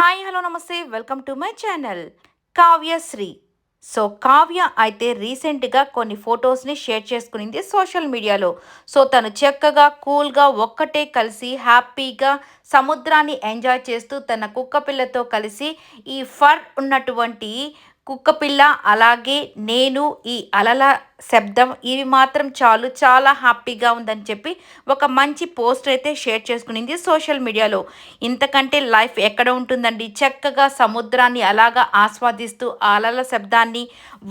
Hi hello నమస్తే. Welcome to my channel Kavyasri so Kavya అయితే రీసెంట్గా కొన్ని ఫొటోస్ని షేర్ చేసుకునింది సోషల్ మీడియాలో సో తను చక్కగా కూల్గా ఒక్కటే కలిసి హ్యాపీగా సముద్రాన్ని ఎంజాయ్ చేస్తూ తన కుక్క పిల్లతో కలిసి ఈ ఫర్ ఉన్నటువంటి కుక్కపిల్ల అలాగే నేను ఈ అలల శబ్దం ఇవి మాత్రం చాలు చాలా హ్యాపీగా ఉందని చెప్పి ఒక మంచి పోస్ట్ అయితే షేర్ చేసుకునింది సోషల్ మీడియాలో. ఇంతకంటే లైఫ్ ఎక్కడ ఉంటుందండి? చక్కగా సముద్రాన్ని అలాగా ఆస్వాదిస్తూ ఆ అలల శబ్దాన్ని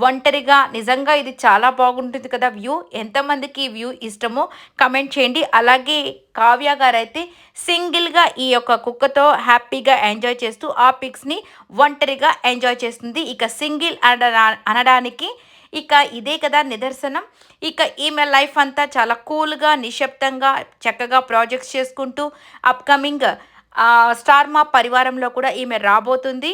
ఒంటరిగా నిజంగా ఇది చాలా బాగుంటుంది కదా వ్యూ? ఎంతమందికి ఈ వ్యూ ఇష్టమో కమెంట్ చేయండి. అలాగే కావ్య గారు అయితే సింగిల్గా ఈ యొక్క కుక్కతో హ్యాపీగా ఎంజాయ్ చేస్తూ ఆ పిక్స్ని ఒంటరిగా ఎంజాయ్ చేస్తుంది. ఇక సింగిల్ అన అనడానికి ఇక ఇదే కదా నిదర్శనం. ఇక ఈమె లైఫ్ అంతా చాలా కూల్గా నిశ్శబ్దంగా చక్కగా ప్రాజెక్ట్స్ చేసుకుంటూ అప్కమింగ్ స్టార్ మా పరివారంలో కూడా ఈమె రాబోతుంది.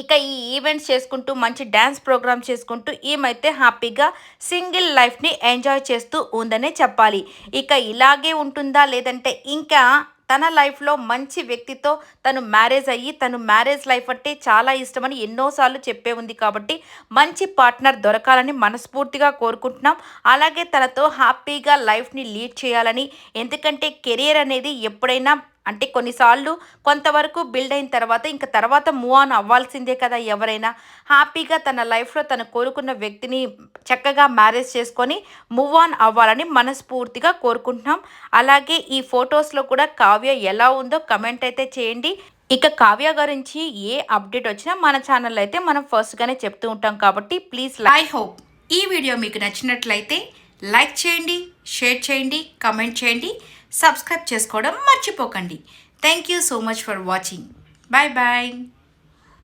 ఇక ఈ ఈవెంట్స్ చేసుకుంటూ మంచి డ్యాన్స్ ప్రోగ్రామ్ చేసుకుంటూ ఈమెతే హ్యాపీగా సింగిల్ లైఫ్ని ఎంజాయ్ చేస్తూ ఉందనే చెప్పాలి. ఇక ఇలాగే ఉంటుందా లేదంటే ఇంకా తన లైఫ్లో మంచి వ్యక్తితో తను మ్యారేజ్ అయ్యి తను మ్యారేజ్ లైఫ్ అంటే చాలా ఇష్టమని ఎన్నోసార్లు చెప్పే ఉంది కాబట్టి మంచి పార్ట్నర్ దొరకాలని మనస్ఫూర్తిగా కోరుకుంటున్నాం. అలాగే తనతో హ్యాపీగా లైఫ్ని లీడ్ చేయాలని ఎందుకంటే కెరియర్ అనేది ఎప్పుడైనా అంటే కొన్నిసార్లు కొంతవరకు బిల్డ్ అయిన తర్వాత ఇంకా తర్వాత మూవ్ ఆన్ అవ్వాల్సిందే కదా ఎవరైనా. హ్యాపీగా తన లైఫ్లో తను కోరుకున్న వ్యక్తిని చక్కగా మ్యారేజ్ చేసుకొని మూవ్ ఆన్ అవ్వాలని మనస్ఫూర్తిగా కోరుకుంటున్నాం. అలాగే ఈ ఫొటోస్లో కూడా కావ్య ఎలా ఉందో కమెంట్ అయితే చేయండి. ఇక కావ్య గురించి ఏ అప్డేట్ వచ్చినా మన ఛానల్ అయితే మనం ఫస్ట్గానే చెప్తూ ఉంటాం కాబట్టి ప్లీజ్ ఐ హోప్ ఈ వీడియో మీకు నచ్చినట్లయితే లైక్ చేయండి షేర్ చేయండి కమెంట్ చేయండి. సబ్స్క్రైబ్ చేసుకోవడం మర్చిపోకండి. Thank you so much for watching bye bye